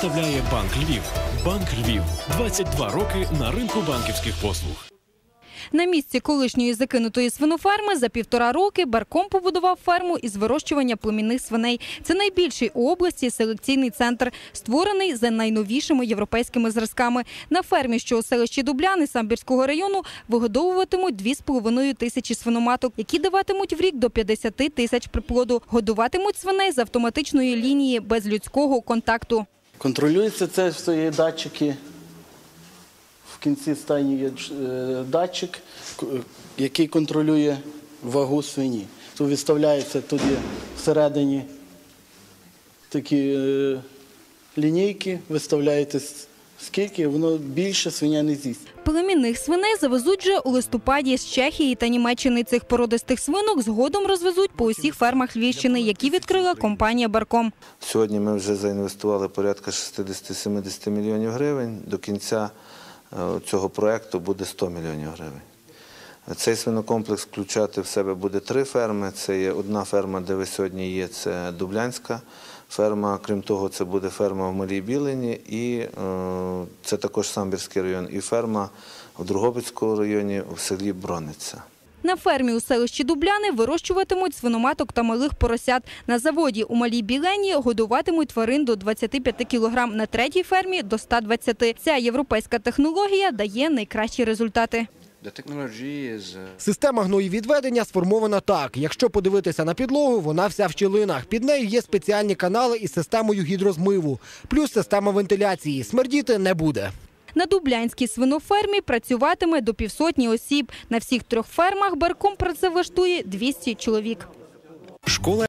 Представляє Банк Львів. Банк Львів 22 роки на ринку банківських послуг. На місці колишньої закинутої свиноферми за півтора роки Барком побудував ферму із вирощування племінних свиней. Це найбільший у області селекційний центр, створений за найновішими європейськими зразками. На фермі, що у селищі Дубляни Самбірського району, вигодовуватимуть 2,5 тисячі свиноматок, які даватимуть в рік до 50 тисяч приплоду. Годуватимуть свиней з автоматичної лінії без людського контакту. Контролюється це все є датчики. В кінці стайні є е, датчик, який контролює вагу свині. Тут виставляється тут всередині такі е, лінійки, виставляєте с- скільки, воно більше свиня не з'їсть. Племінних свиней завезуть вже у листопаді з Чехії та Німеччини. Цих породистих свинок згодом розвезуть по усіх фермах Львівщини, які відкрила компанія Барком. Сьогодні ми вже заінвестували порядка 60-70 мільйонів гривень. До кінця е, цього проекту буде 100 мільйонів гривень. Цей свинокомплекс включати в себе буде три ферми. Це є одна ферма, де ви сьогодні є, це Дублянська ферма. Крім того, це буде ферма в Малій Білині, і е, це також Самбірський район, і ферма в Другобицькому районі в селі Брониця. На фермі у селищі Дубляни вирощуватимуть свиноматок та малих поросят. На заводі у Малій Білені годуватимуть тварин до 25 кілограм. На третій фермі – до 120. Ця європейська технологія дає найкращі результати. Uh, Система гноєвідведення сформована так. Якщо подивитися на підлогу, вона вся в щілинах. Під нею є спеціальні канали із системою гідрозмиву, плюс система вентиляції. Смердіти не буде. На Дублянській свинофермі працюватиме до півсотні осіб. На всіх трьох фермах Барком працевлаштує 200 чоловік. Школа